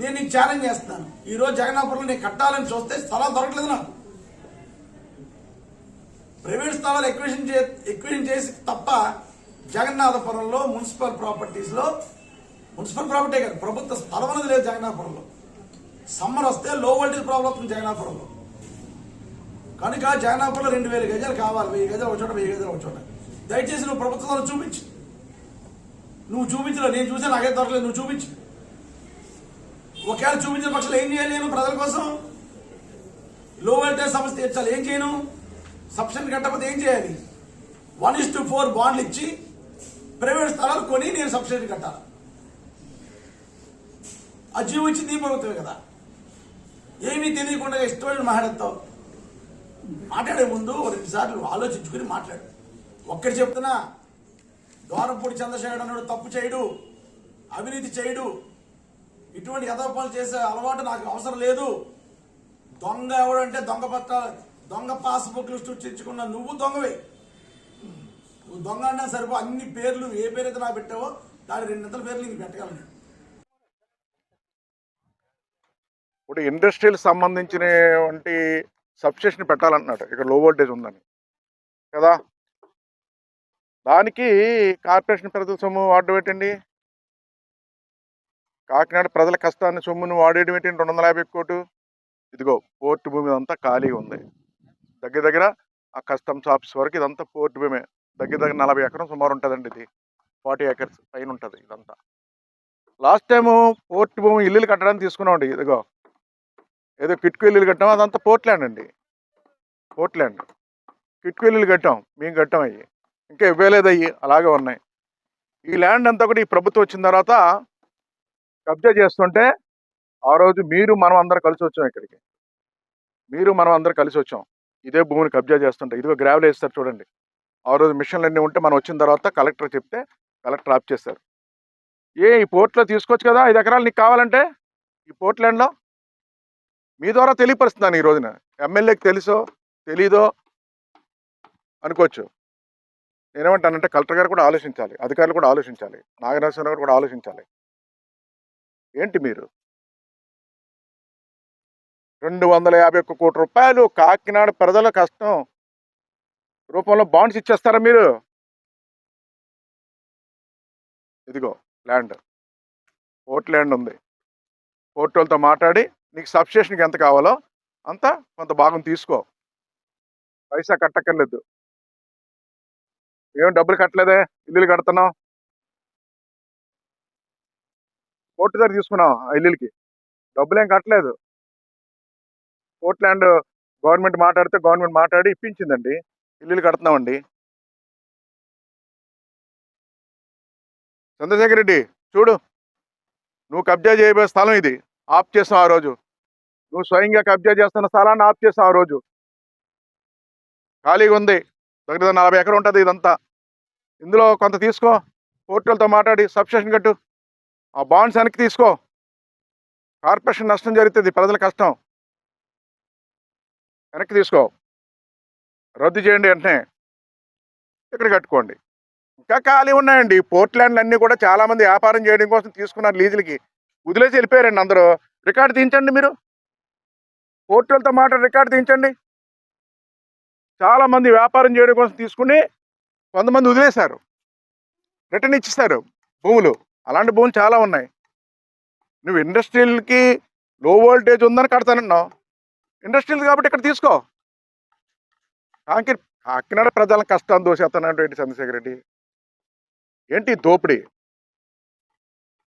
నేను నీకు ఛాలెంజ్ చేస్తున్నాను. ఈ రోజు జగన్నాపురంలో నేను కట్టాలని చూస్తే స్థలాలు దొరకలేదు నాకు. ప్రైవేట్ స్థలాలు ఎక్విషన్ చే ఎక్విషన్ చేసి తప్ప జగన్నాథపురంలో మున్సిపల్ ప్రాపర్టీస్లో మున్సిపల్ ప్రాపర్టీ కాదు ప్రభుత్వ స్థలం అనేది లేదు జగన్నాపురంలో. సమ్మర్ వస్తే లో వోల్టేజ్ ప్రాబ్లం అవుతుంది జగన్నాపురంలో. కనుక జగన్నాపురంలో రెండు వేల గజాలు కావాలి వెయ్యి గజాలు ఒక చోట వెయ్యి గజాలు ఒక చోట. దయచేసి నువ్వు ప్రభుత్వ స్థలం చూపించు. నువ్వు చూపించలేదు నేను చూసా నాకే దొరకలేదు నువ్వు చూపించు. ఒకవేళ చూపించిన పక్షులు ఏం చేయాలి నేను ప్రజల కోసం? లో వోల్టేజ్ సమస్య తీర్చాలి. ఏం చేయను? సబ్సిడీ కట్టకపోతే ఏం చేయాలి? వన్ ఇస్ టు ఫోర్ బాండ్లు ఇచ్చి ప్రైవేట్ స్థలాలు కొని నేను సబ్సిడీ కట్టాలి. ఆ జీవో ఇచ్చింది ప్రభుత్వమే కదా. ఏమీ తెలియకుండా ఇష్టమైన మాట్లాడతావు మాట్లాడే ముందు రెండుసార్లు రెండు సార్లు ఆలోచించుకుని మాట్లాడు. ఒక్కటి చెప్తున్నా ద్వారంపూడి చంద్రశేఖర్ అన్నాడు తప్పు చేయడు అవినీతి చేయడు ఇటువంటి యథాపాలు చేసే అలవాటు నాకు అవసరం లేదు. దొంగ ఎవడంటే దొంగ పత్రాలు దొంగ పాస్బుక్లు సృష్టించుకున్న నువ్వు దొంగవే. నువ్వు దొంగ అంటే సరిపో అన్ని పేర్లు ఏ పేరైతే నాకు పెట్టావో దాని రెండింతల పేర్లు నీకు పెట్టగలను ఇప్పుడు ఇప్పుడు సంబంధించిన సంబంధించినటువంటి సబ్స్టేషన్ పెట్టాలంటున్నాడు. ఇక్కడ లో వోల్టేజ్ ఉందని. కదా? దానికి కార్పొరేషన్ ప్రజల సొమ్ము పెట్టండి కాకినాడ ప్రజల కష్టాన్ని సొమ్మును వాడేయడం ఏంటి? రెండు వందల యాభై కోటు ఇదిగో పోర్టు భూమి అంతా ఖాళీగా ఉంది. దగ్గర దగ్గర ఆ కస్టమ్స్ ఆఫీస్ వరకు ఇదంతా పోర్టు భూమే. దగ్గర దగ్గర నలభై ఎకరం సుమారు ఉంటుందండి ఇది. ఫార్టీ ఎకర్స్ పైన ఉంటుంది ఇదంతా. లాస్ట్ టైము పోర్టు భూమి ఇల్లులు కట్టడానికి తీసుకున్నామండి. ఇదిగో ఏదో కిట్కు ఇల్లులు కట్టాము అదంతా పోర్ట్లాండ్ అండి. పోర్ట్లాండ్ కిట్కు ఇల్లులు కట్టాం. మేము కట్టాం అయ్యి. ఇంకా ఇవ్వలేదు అయ్యి. అలాగే ఉన్నాయి. ఈ ల్యాండ్ అంతా కూడా ఈ ప్రభుత్వం వచ్చిన తర్వాత కబ్జా చేస్తుంటే ఆ రోజు మీరు మనం అందరం కలిసి వచ్చాం ఇక్కడికి. మీరు మనం అందరం కలిసి వచ్చాం. ఇదే భూమిని కబ్జా చేస్తుంటే. ఇదిగో గ్రావెల్ వేస్తారు చూడండి. ఆ రోజు మిషన్లు అన్నీ ఉంటే మనం వచ్చిన తర్వాత కలెక్టర్ చెప్తే కలెక్టర్ ఆఫ్ చేస్తారు ఏ ఈ పోర్ట్లో తీసుకోవచ్చు కదా? ఐదు ఎకరాలు నీకు కావాలంటే? ఈ పోర్ట్ ల్యాండ్లో? మీ ద్వారా తెలియపరుస్తున్నాను ఈ రోజున. ఎమ్మెల్యేకి తెలుసో తెలీదో అనుకోవచ్చు. నేనేమంటానంటే కలెక్టర్ గారు కూడా ఆలోచించాలి. అధికారులు కూడా ఆలోచించాలి. నాగరాజేశ్వర గారు కూడా ఆలోచించాలి. ఏంటి మీరు? రెండు వందల యాభై ఒక్క కోటి రూపాయలు కాకినాడ ప్రజల కష్టం రూపంలో బాండ్స్ ఇచ్చేస్తారా మీరు? ఇదిగో ల్యాండ్ పోర్ట్ ల్యాండ్ ఉంది. పోర్ట్ వాళ్ళతో మాట్లాడి నీకు సబ్స్టేషన్కి ఎంత కావాలో అంత కొంత భాగం తీసుకో. పైసా కట్టక్కర్లేదు. ఏం డబ్బులు కట్టలేదే? ఇల్లులు కడుతున్నావు? కోర్టు దగ్గర తీసుకున్నావు ఆ ఇల్లులకి డబ్బులు ఏం కట్టలేదు. కోర్ట్ ల్యాండ్ గవర్నమెంట్ మాట్లాడితే గవర్నమెంట్ మాట్లాడి ఇప్పించిందండి. ఇల్లులు కడుతున్నామండి. చంద్రశేఖర్ రెడ్డి చూడు. నువ్వు కబ్జా చేయబోయే స్థలం ఇది. ఆఫ్ చేసావు ఆ రోజు. నువ్వు స్వయంగా కబ్జా చేస్తున్న స్థలాన్ని ఆఫ్ చేసావు ఆ రోజు. ఖాళీగా ఉంది. దగ్గర దగ్గర నలభై ఎకరం ఉంటుంది ఇదంతా. ఇందులో కొంత తీసుకో. పోర్టల్తో మాట్లాడి సబ్స్టేషన్ కట్టు. ఆ బాండ్స్ వెనక్కి తీసుకో. కార్పొరేషన్ నష్టం జరుగుతుంది ప్రజల కష్టం. వెనక్కి తీసుకో. రద్దు చేయండి వెంటనే. ఇక్కడ కట్టుకోండి. ఇంకా ఖాళీ ఉన్నాయండి. పోర్ట్ ల్యాండ్లు అన్నీ కూడా చాలామంది వ్యాపారం చేయడం కోసం తీసుకున్నారు లీజులకి. వదిలేసి వెళ్ళిపోయారండి అందరూ. రికార్డు తీయించండి మీరు. పోర్టల్తో మాట రికార్డు తీయించండి. చాలామంది వ్యాపారం చేయడం కోసం తీసుకుని కొంతమంది వదిలేశారు. రిటర్న్ ఇచ్చిస్తారు భూములు. అలాంటి భూములు చాలా ఉన్నాయి. నువ్వు ఇండస్ట్రియల్కి లో వోల్టేజ్ ఉందని కడతానన్నావు. ఇండస్ట్రియల్ కాబట్టి ఇక్కడ తీసుకో. కాకినాడ ప్రజల కష్టాన్ని దోషేస్తానంటే ఏంటి చంద్రశేఖర్ రెడ్డి? ఏంటి దోపిడీ?